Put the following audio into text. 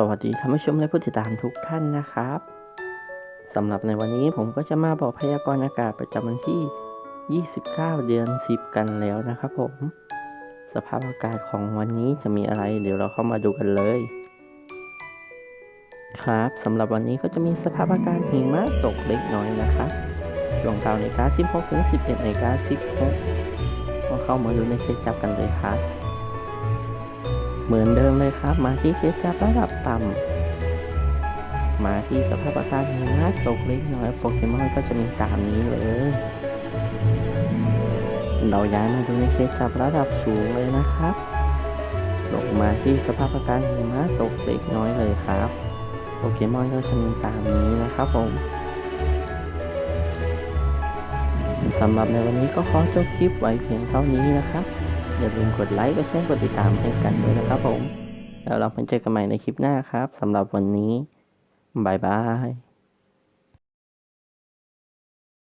สวัสดีท่านผู้ชมและผู้ติดตามทุกท่านนะครับสำหรับในวันนี้ผมก็จะมาบอกพยากรณ์อากาศประจำวันที่ 29 เดือน 10 กันแล้วนะครับผม สภาพอากาศของวันนี้จะมีอะไร เดี๋ยวเราเข้ามาดูกันเลย ครับสำหรับวันนี้ก็จะมีสภาพอากาศหิมะตกเล็กน้อยนะครับช่วงเก้านาฬิกา16ถึง11นกา16ก็เข้ามาดูในเคสจับกันเลยครับ เหมือนเดิมเลยครับ มาที่เคสจับระดับต่ำมาที่สภาพอากาศหิมะตกเล็กน้อยโปเกมอนก็จะมีตามนี้เลย เราย้ายมาดูในเคสจับระดับสูงเลยนะครับลงมาที่สภาพอากาศหิมะตกเล็กน้อยเลยครับโปเกมอนก็จะมีตามนี้นะครับผมสำหรับในวันนี้ก็ขอจบคลิปไว้เพียงเท่านี้นะครับ อย่าลืมกดไลค์กดแชร์กดติดตามให้กันด้วยนะครับผม แล้วเราไปเจอกันใหม่ในคลิปหน้าครับสำหรับวันนี้บายบาย